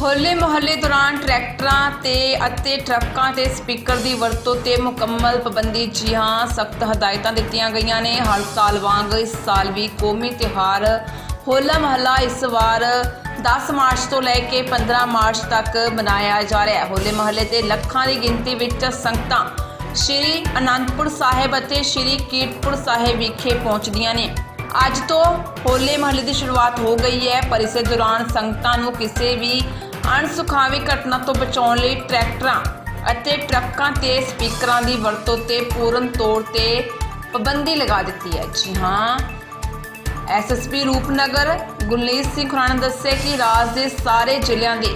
ਹੋਲੇ ਮਹੱਲੇ ਦੌਰਾਨ ਟਰੈਕਟਰਾਂ ਤੇ ਅਤੇ ਟਰੱਕਾਂ ਤੇ ਸਪੀਕਰ ਦੀ ਵਰਤੋਂ ਤੇ ਮੁਕੰਮਲ ਪਾਬੰਦੀ, ਜੀ ਹਾਂ, ਸਖਤ ਹਦਾਇਤਾਂ ਦਿੱਤੀਆਂ ਗਈਆਂ ਨੇ। ਹਰ ਸਾਲ ਵਾਂਗ ਇਸ ਸਾਲ ਵੀ ਕੌਮੀ ਤਿਉਹਾਰ ਹੋਲਾ ਮਹੱਲਾ ਇਸ ਵਾਰ 10 ਮਾਰਚ ਤੋਂ ਲੈ ਕੇ 15 ਮਾਰਚ ਤੱਕ ਮਨਾਇਆ ਜਾ ਰਿਹਾ ਹੈ। ਹੋਲੇ ਮਹੱਲੇ ਤੇ ਲੱਖਾਂ ਦੀ ਗਿਣਤੀ ਵਿੱਚ ਸੰਗਤਾਂ ਸ਼੍ਰੀ ਅਨੰਦਪੁਰ ਸਾਹਿਬ ਅਤੇ ਸ਼੍ਰੀ ਕੀਰਤਪੁਰ ਸਾਹਿਬ ਵਿਖੇ ਪਹੁੰਚਦੀਆਂ ਨੇ। ਅੱਜ ਤੋਂ ਹੋਲੇ ਮਹੱਲੇ ਦੀ ਸ਼ੁਰੂਆਤ ਹੋ ਗਈ ਹੈ। ਪਰ ਇਸੇ ਦੌਰਾਨ ਸੰਗਤਾਂ ਨੂੰ ਕਿਸੇ ਵੀ ਅਣਸੁਖਾਵੀ ਘਟਨਾ ਤੋਂ ਬਚਾਉਣ ਲਈ ਟਰੈਕਟਰਾਂ ਅਤੇ ਟਰੱਕਾਂ ਤੇ ਸਪੀਕਰਾਂ ਦੀ ਵਰਤੋਂ ਤੇ ਪੂਰਨ ਤੌਰ ਤੇ ਪਾਬੰਦੀ ਲਗਾ ਦਿੱਤੀ ਹੈ। ਜੀ ਹਾਂ ਐਸਐਸਪੀ ਰੂਪਨਗਰ ਗੁਰਲੀਤ ਸਿੰਘ ਖੁਰਾਣਾ ਦੱਸਿਆ ਕਿ ਰਾਜ ਦੇ ਸਾਰੇ ਜ਼ਿਲ੍ਹਿਆਂ ਦੇ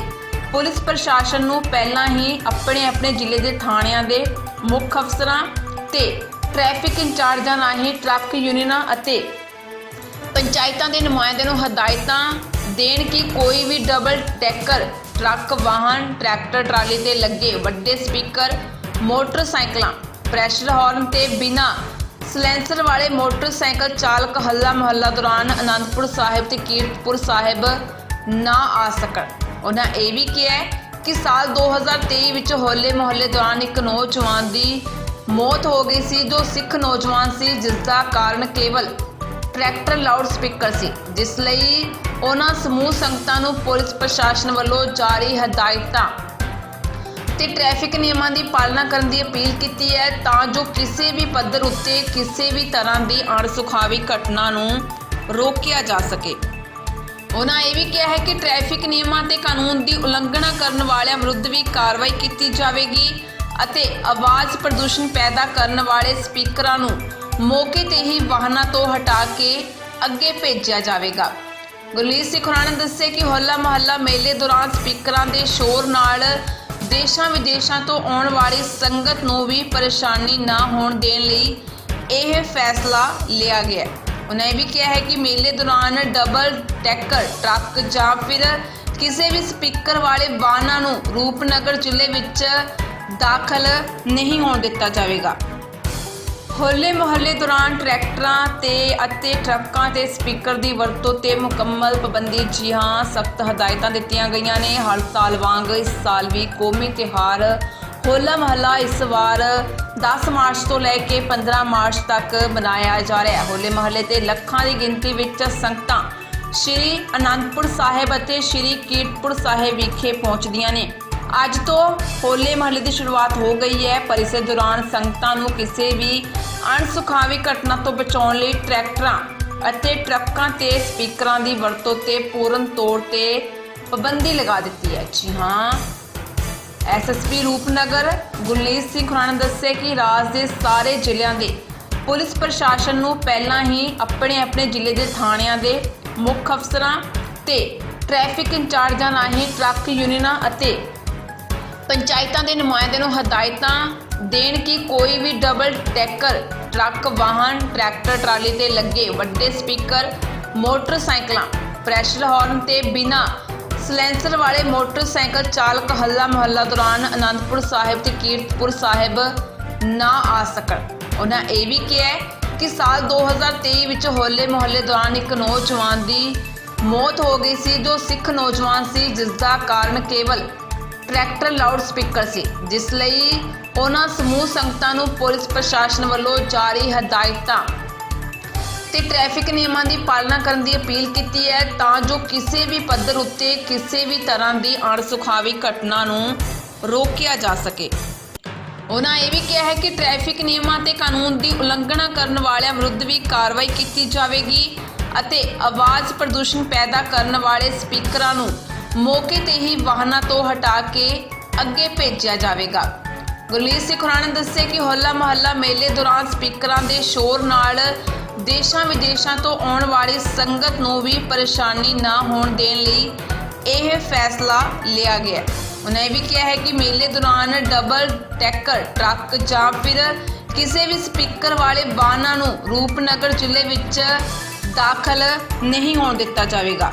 ਪੁਲਿਸ ਪ੍ਰਸ਼ਾਸਨ ਨੂੰ ਪਹਿਲਾਂ ਹੀ ਆਪਣੇ ਆਪਣੇ ਜ਼ਿਲ੍ਹੇ ਦੇ ਥਾਣਿਆਂ ਦੇ ਮੁੱਖ ਅਫਸਰਾਂ ਤੇ ਟ੍ਰੈਫਿਕ ਇੰਚਾਰਜਾਂ ਰਾਹੀਂ ਟਰੱਕ ਯੂਨੀਅਨਾਂ ਅਤੇ ਪੰਚਾਇਤਾਂ ਦੇ ਨੁਮਾਇੰਦਿਆਂ ਨੂੰ ਹਦਾਇਤਾਂ ਦੇਣ ਕਿ ਕੋਈ ਵੀ ਡਬਲ ਟੈਕਰ ਟਰੱਕ, ਵਾਹਨ, ਟਰੈਕਟਰ, ਟਰਾਲੀ ਤੇ ਲੱਗੇ ਵੱਡੇ ਸਪੀਕਰ, ਮੋਟਰਸਾਈਕਲਾਂ, ਪ੍ਰੈਸ਼ਰ ਹਾਰਨ ਤੇ ਬਿਨਾ ਸਲੈਂਸਰ ਵਾਲੇ ਮੋਟਰਸਾਈਕਲ ਚਾਲਕ ਹੱਲਾ ਮਹੱਲਾ ਦੌਰਾਨ ਅਨੰਦਪੁਰ ਸਾਹਿਬ ਤੇ ਕੀਰਤਪੁਰ ਸਾਹਿਬ ਨਾ ਆ ਸਕਣ। ਉਹਨਾਂ ਇਹ ਵੀ ਕਿਹਾ ਕਿ ਸਾਲ 2023 ਵਿੱਚ ਹੋਲੇ ਮਹੱਲੇ ਦੌਰਾਨ ਇੱਕ ਨੌਜਵਾਨ ਦੀ ਮੌਤ ਹੋ ਗਈ ਸੀ, ਜੋ ਸਿੱਖ ਨੌਜਵਾਨ ਸੀ ਜਿਸ ਦਾ ਕਾਰਨ ਕੇਵਲ ਟਰੈਕਟਰ ਲਾਊਡ ਸਪੀਕਰ ਸੀ, ਜਿਸ ਲਈ ਉਹਨਾਂ ਸਮੂਹ ਸੰਗਤਾਂ ਨੂੰ ਪੁਲਿਸ ਪ੍ਰਸ਼ਾਸਨ ਵੱਲੋਂ ਜਾਰੀ ਹਦਾਇਤਾਂ ਤੇ ਟ੍ਰੈਫਿਕ ਨਿਯਮਾਂ ਦੀ ਪਾਲਣਾ ਕਰਨ ਦੀ ਅਪੀਲ ਕੀਤੀ ਹੈ ਤਾਂ ਜੋ ਕਿਸੇ ਵੀ ਪੱਧਰ ਉੱਤੇ ਕਿਸੇ ਵੀ ਤਰ੍ਹਾਂ ਦੀ ਅਣਸੁਖਾਵੀ ਘਟਨਾ ਨੂੰ ਰੋਕਿਆ ਜਾ ਸਕੇ। ਉਹਨਾਂ ਇਹ ਵੀ ਕਿਹਾ ਹੈ ਕਿ ਟ੍ਰੈਫਿਕ ਨਿਯਮਾਂ ਤੇ ਕਾਨੂੰਨ ਦੀ ਉਲੰਘਣਾ ਕਰਨ ਵਾਲਿਆਂ ਵਿਰੁੱਧ ਵੀ ਕਾਰਵਾਈ ਕੀਤੀ ਜਾਵੇਗੀ ਅਤੇ ਆਵਾਜ਼ ਪ੍ਰਦੂਸ਼ਣ ਪੈਦਾ ਕਰਨ ਵਾਲੇ ਸਪੀਕਰਾਂ ਨੂੰ ਮੌਕੇ ਤੇ ਹੀ ਵਾਹਨਾਂ ਤੋਂ ਹਟਾ ਕੇ ਅੱਗੇ ਭੇਜਿਆ ਜਾਵੇਗਾ। ਗੁਰਲੀਤ ਸਿੰਘ ਖੁਰਾਣਾ ਨੇ ਦੱਸਿਆ ਕਿ ਹੋਲਾ ਮਹੱਲਾ ਮੇਲੇ ਦੌਰਾਨ ਸਪੀਕਰਾਂ ਦੇ ਸ਼ੋਰ ਨਾਲ ਦੇਸ਼ਾਂ ਵਿਦੇਸ਼ਾਂ ਤੋਂ ਆਉਣ ਵਾਲੀ ਸੰਗਤ ਨੂੰ ਵੀ ਪਰੇਸ਼ਾਨੀ ਨਾ ਹੋਣ ਦੇਣ ਲਈ ਇਹ ਫੈਸਲਾ ਲਿਆ ਗਿਆ ਉਹਨਾਂ ਇਹ ਵੀ ਕਿਹਾ ਹੈ ਕਿ ਮੇਲੇ ਦੌਰਾਨ ਡਬਲ ਟੈਕਰ ਟਰੱਕ ਜਾਂ ਫਿਰ ਕਿਸੇ ਵੀ ਸਪੀਕਰ ਵਾਲੇ ਵਾਹਨਾਂ ਨੂੰ ਰੂਪਨਗਰ ਜ਼ਿਲ੍ਹੇ ਵਿੱਚ ਦਾਖਲ ਨਹੀਂ ਹੋਣ ਦਿੱਤਾ ਜਾਵੇਗਾ। ਹੋਲੇ ਮਹੱਲੇ ਦੌਰਾਨ ਟਰੈਕਟਰਾਂ ਤੇ ਅਤੇ ਟਰੱਕਾਂ ਤੇ ਸਪੀਕਰ ਦੀ ਵਰਤੋਂ ਤੇ ਮੁਕੰਮਲ ਪਾਬੰਦੀ ਜੀ ਹਾਂ ਸਖਤ ਹਦਾਇਤਾਂ ਦਿੱਤੀਆਂ ਗਈਆਂ ਨੇ। ਹਰ ਸਾਲ ਵਾਂਗ ਇਸ ਸਾਲ ਵੀ ਕੌਮੀ ਤਿਉਹਾਰ ਹੋਲਾ ਮਹੱਲਾ ਇਸ ਵਾਰ 10 ਮਾਰਚ ਤੋਂ ਲੈ ਕੇ 15 ਮਾਰਚ ਤੱਕ ਮਨਾਇਆ ਜਾ ਰਿਹਾ ਹੈ। ਹੋਲੇ ਮਹੱਲੇ ਤੇ ਲੱਖਾਂ ਦੀ ਗਿਣਤੀ ਵਿੱਚ ਸੰਗਤਾਂ ਸ਼੍ਰੀ ਅਨੰਦਪੁਰ ਸਾਹਿਬ ਅਤੇ ਸ਼੍ਰੀ ਕੀਰਤਪੁਰ ਸਾਹਿਬ ਵਿਖੇ ਪਹੁੰਚਦੀਆਂ ਨੇ। ਅੱਜ ਤੋਂ ਹੋਲੇ ਮਹੱਲੇ ਦੀ ਸ਼ੁਰੂਆਤ ਹੋ ਗਈ ਹੈ, ਪਰ ਇਸੇ ਦੌਰਾਨ ਸੰਗਤਾਂ ਨੂੰ ਕਿਸੇ ਵੀ ਅਣਸੁਖਾਵੀ ਘਟਨਾ ਤੋਂ ਬਚਾਉਣ ਲਈ ਟਰੈਕਟਰਾਂ ਅਤੇ ਟਰੱਕਾਂ ਤੇ ਸਪੀਕਰਾਂ ਦੀ ਵਰਤੋਂ ਤੇ ਪੂਰਨ ਤੌਰ ਤੇ ਪਾਬੰਦੀ ਲਗਾ ਦਿੱਤੀ ਹੈ। ਜੀ ਹਾਂ ਐਸਐਸਪੀ ਰੂਪਨਗਰ ਗੁਰਲੀਤ ਸਿੰਘ ਖੁਰਾਣਾ ਨੇ ਦੱਸਿਆ ਕਿ ਰਾਜ ਦੇ ਸਾਰੇ ਜ਼ਿਲ੍ਹਿਆਂ ਦੇ ਪੁਲਿਸ ਪ੍ਰਸ਼ਾਸਨ ਨੂੰ ਪਹਿਲਾਂ ਹੀ ਆਪਣੇ ਆਪਣੇ ਜ਼ਿਲ੍ਹੇ ਦੇ ਥਾਣਿਆਂ ਦੇ ਮੁੱਖ ਅਫਸਰਾਂ ਤੇ ਟ੍ਰੈਫਿਕ ਇੰਚਾਰਜਾਂ ਰਾਹੀਂ ਟਰੱਕ ਯੂਨੀਅਨਾਂ ਅਤੇ ਪੰਚਾਇਤਾਂ ਦੇ ਨੁਮਾਇੰਦਿਆਂ ਨੂੰ ਹਦਾਇਤਾਂ ਦੇਣ ਕਿ ਕੋਈ ਵੀ ਡਬਲ ਟੈਕਰ ਟਰੱਕ, ਵਾਹਨ, ਟਰੈਕਟਰ, ਟਰਾਲੀ ਤੇ ਲੱਗੇ ਵੱਡੇ ਸਪੀਕਰ, ਮੋਟਰਸਾਈਕਲਾਂ, ਪ੍ਰੈਸ਼ਰ ਹਾਰਨ ਤੇ ਬਿਨਾ ਸਲੈਂਸਰ ਵਾਲੇ ਮੋਟਰਸਾਈਕਲ ਚਾਲਕ ਹੱਲਾ ਮੁਹੱਲਾ ਦੌਰਾਨ ਅਨੰਦਪੁਰ ਸਾਹਿਬ ਤੇ ਕੀਰਤਪੁਰ ਸਾਹਿਬ ਨਾ ਆ ਸਕਣ। ਉਹਨਾਂ ਇਹ ਵੀ ਕਿਹਾ ਕਿ ਸਾਲ 2023 ਵਿੱਚ ਹੋਲੇ ਮੁਹੱਲੇ ਦੌਰਾਨ ਇੱਕ ਨੌਜਵਾਨ ਦੀ ਮੌਤ ਹੋ ਗਈ ਸੀ, ਜੋ ਸਿੱਖ ਨੌਜਵਾਨ ਸੀ ਜਿਸ ਦਾ ਕਾਰਨ ਕੇਵਲ ਟਰੈਕਟਰ ਲਾਊਡ ਸਪੀਕਰ ਸੀ, ਜਿਸ ਲਈ ਉਹਨਾਂ ਸਮੂਹ ਸੰਗਤਾਂ ਨੂੰ ਪੁਲਿਸ ਪ੍ਰਸ਼ਾਸਨ ਵੱਲੋਂ ਜਾਰੀ ਹਦਾਇਤਾਂ। ਤੇ ਟ੍ਰੈਫਿਕ ਨਿਯਮਾਂ ਦੀ ਪਾਲਣਾ ਕਰਨ ਦੀ ਅਪੀਲ ਕੀਤੀ ਹੈ ਤਾਂ ਜੋ ਕਿਸੇ ਵੀ ਪੱਧਰ ਉੱਤੇ ਕਿਸੇ ਵੀ ਤਰ੍ਹਾਂ ਦੀ ਅਣਸੁਖਾਵੀ ਘਟਨਾ ਨੂੰ ਰੋਕਿਆ ਜਾ ਸਕੇ। ਉਹਨਾਂ ਇਹ ਵੀ ਕਿਹਾ ਹੈ ਕਿ ਟ੍ਰੈਫਿਕ ਨਿਯਮਾਂ ਤੇ ਕਾਨੂੰਨ ਦੀ ਉਲੰਘਣਾ ਕਰਨ ਵਾਲਿਆਂ ਵਿਰੁੱਧ ਵੀ ਕਾਰਵਾਈ ਕੀਤੀ ਜਾਵੇਗੀ ਅਤੇ ਆਵਾਜ਼ ਪ੍ਰਦੂਸ਼ਣ ਪੈਦਾ ਕਰਨ ਵਾਲੇ ਸਪੀਕਰਾਂ ਨੂੰ ਮੌਕੇ ਤੇ ਹੀ ਵਾਹਨਾਂ ਤੋਂ ਹਟਾ ਕੇ ਅੱਗੇ ਭੇਜਿਆ ਜਾਵੇਗਾ। ਗੁਰਲੀਤ ਸਿੰਘ ਖੁਰਾਣਾ ਨੇ ਦੱਸਿਆ ਕਿ ਹੋਲਾ ਮਹੱਲਾ ਮੇਲੇ ਦੌਰਾਨ ਸਪੀਕਰਾਂ ਦੇ ਸ਼ੋਰ ਨਾਲ ਦੇਸ਼ਾਂ ਵਿਦੇਸ਼ਾਂ ਤੋਂ ਆਉਣ ਵਾਲੀ ਸੰਗਤ ਨੂੰ ਵੀ ਪਰੇਸ਼ਾਨੀ ਨਾ ਹੋਣ ਦੇਣ ਲਈ ਇਹ ਫੈਸਲਾ ਲਿਆ ਗਿਆ ਉਹਨਾਂ ਇਹ ਵੀ ਕਿਹਾ ਹੈ ਕਿ ਮੇਲੇ ਦੌਰਾਨ ਡਬਲ ਟੈਕਰ ਟਰੱਕ ਜਾਂ ਫਿਰ ਕਿਸੇ ਵੀ ਸਪੀਕਰ ਵਾਲੇ ਵਾਹਨਾਂ ਨੂੰ ਰੂਪਨਗਰ ਜ਼ਿਲ੍ਹੇ ਵਿੱਚ ਦਾਖਲ ਨਹੀਂ ਹੋਣ ਦਿੱਤਾ ਜਾਵੇਗਾ।